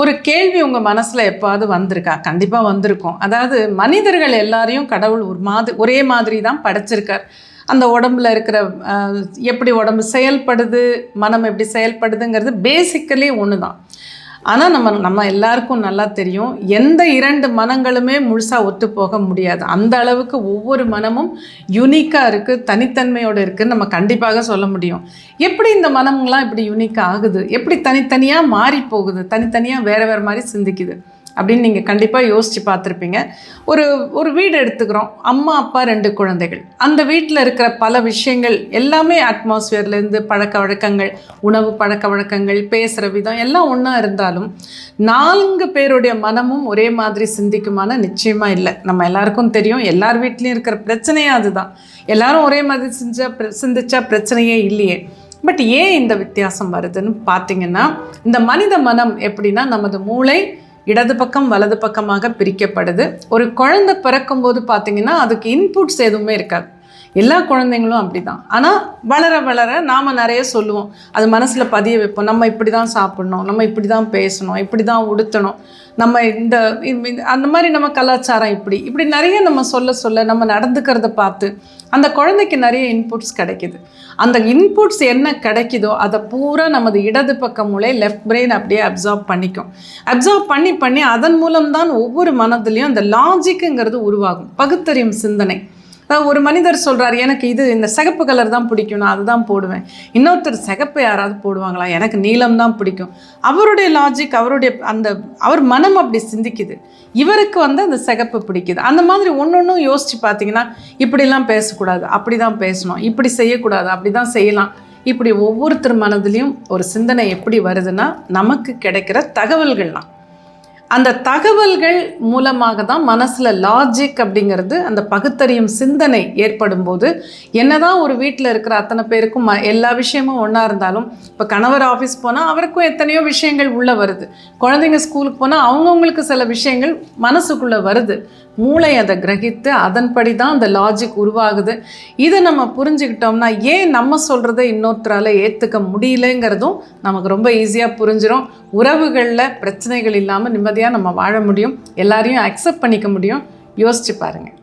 ஒரு கேள்வி உங்கள் மனசில் எப்பாவது வந்திருக்கா? கண்டிப்பாக வந்திருக்கும். அதாவது மனிதர்கள் எல்லாரையும் கடவுள் ஒரு மாதிரி ஒரே மாதிரி தான் படைச்சிருக்கார். அந்த உடம்புல இருக்கிற எப்படி உடம்பு செயல்படுது மனம் எப்படி செயல்படுதுங்கிறது பேசிக்கலி ஒன்று தான் ஆனால் நம்ம நம்ம எல்லாருக்கும் நல்லா தெரியும். எந்த இரண்டு மனங்களுமே முழுசாக ஒத்து போக முடியாது. அந்த அளவுக்கு ஒவ்வொரு மனமும் யூனிக்காக இருக்குது தனித்தன்மையோடு இருக்குதுன்னு நம்ம கண்டிப்பாக சொல்ல முடியும். எப்படி இந்த மனம்லாம் இப்படி யூனிக்காக ஆகுது? எப்படி தனித்தனியாக மாறி போகுது? தனித்தனியாக வேறு வேறு மாதிரி சிந்திக்குது? அப்படின்னு நீங்கள் கண்டிப்பாக யோசித்து பார்த்துருப்பீங்க. ஒரு ஒரு வீடு எடுத்துக்கிறோம். அம்மா அப்பா ரெண்டு குழந்தைகள். அந்த வீட்டில் இருக்கிற பல விஷயங்கள் எல்லாமே அட்மாஸ்ஃபியர்லேருந்து பழக்க வழக்கங்கள் உணவு பழக்க வழக்கங்கள் பேசுகிற விதம் எல்லாம் ஒன்றா இருந்தாலும் நான்கு பேருடைய மனமும் ஒரே மாதிரி சிந்திக்குமான நிச்சயமாக இல்லை. நம்ம எல்லாருக்கும் தெரியும். எல்லார் வீட்லேயும் இருக்கிற பிரச்சனையே அதுதான். எல்லாரும் ஒரே மாதிரி செஞ்சா சிந்திச்சா பிரச்சனையே இல்லையே. பட் ஏன் இந்த வித்தியாசம் வருதுன்னு பார்த்தீங்கன்னா இந்த மனித மனம் எப்படின்னா நமது மூளை இடது பக்கம் வலது பக்கமாக பிரிக்கப்படுது. ஒரு குழந்தை பிறக்கும்போது பார்த்தீங்கன்னா அதுக்கு இன்புட்ஸ் எதுவுமே இருக்காது. எல்லா குழந்தைங்களும் அப்படி தான் ஆனால் வளர வளர நாம் நிறைய சொல்லுவோம். அது மனசில் பதிய வைப்போம். நம்ம இப்படி தான் சாப்பிடணும். நம்ம இப்படி தான் பேசணும். இப்படி தான் உடுத்தணும். நம்ம இந்த அந்த மாதிரி நம்ம கலாச்சாரம் இப்படி. இப்படி நிறைய நம்ம சொல்ல சொல்ல நம்ம நடந்துக்கிறத பார்த்து அந்த குழந்தைக்கு நிறைய இன்புட்ஸ் கிடைக்குது. அந்த இன்புட்ஸ் என்ன கிடைக்குதோ அதை பூரா நமது இடது பக்கம் மூளை லெஃப்ட் பிரெயின் அப்படியே அப்சார்ப் பண்ணிக்கும். அப்சார்ப் பண்ணி பண்ணி அதன் மூலம்தான் ஒவ்வொரு மனதிலையும் அந்த லாஜிக்குங்கிறது உருவாகும். பகுத்தறியும் சிந்தனை. ஒரு மனிதர் சொல்கிறார் எனக்கு இது இந்த சிகப்பு கலர் தான் பிடிக்கும் நான் அதுதான் போடுவேன். இன்னொருத்தர் சிகப்பு யாராவது போடுவாங்களா? எனக்கு நீலம் தான் பிடிக்கும். அவருடைய லாஜிக் அவருடைய அந்த அவர் மனம் அப்படி சிந்திக்குது. இவருக்கு வந்து அந்த சிகப்பு பிடிக்குது. அந்த மாதிரி ஒன்று யோசிச்சு பார்த்தீங்கன்னா இப்படிலாம் பேசக்கூடாது. அப்படி தான் பேசணும். இப்படி செய்யக்கூடாது. அப்படி தான் செய்யலாம். இப்படி ஒவ்வொருத்தர் மனதிலையும் ஒரு சிந்தனை எப்படி வருதுன்னா நமக்கு கிடைக்கிற தகவல்கள்லாம். அந்த தகவல்கள் மூலமாக தான் மனசில் லாஜிக் அப்படிங்கிறது அந்த பகுத்தறியும் சிந்தனை ஏற்படும் போது என்னதான் ஒரு வீட்டில் இருக்கிற அத்தனை பேருக்கும் ம- எல்லா விஷயமும் ஒன்றா இருந்தாலும் இப்போ கணவர் ஆஃபீஸ் போனால் அவருக்கும் எத்தனையோ விஷயங்கள் உள்ளே வருது. குழந்தைங்க ஸ்கூலுக்கு போனால் அவங்கவுங்களுக்கு சில விஷயங்கள் மனசுக்குள்ளே வருது. மூளை அதை கிரகித்து அதன்படி தான் அந்த லாஜிக் உருவாகுது. இதை நம்ம புரிஞ்சுக்கிட்டோம்னா ஏன் நம்ம சொல்கிறத இன்னொருத்தரால் ஏற்றுக்க முடியலங்கிறதும் நமக்கு ரொம்ப ஈஸியாக புரிஞ்சிடும் உறவுகளில் பிரச்சனைகள் இல்லாமல் நிம்மதி நிம்மதியாக நம்ம வாழ முடியும். எல்லாரையும் அக்செப்ட் பண்ணிக்க முடியும். யோசிச்சு பாருங்கள்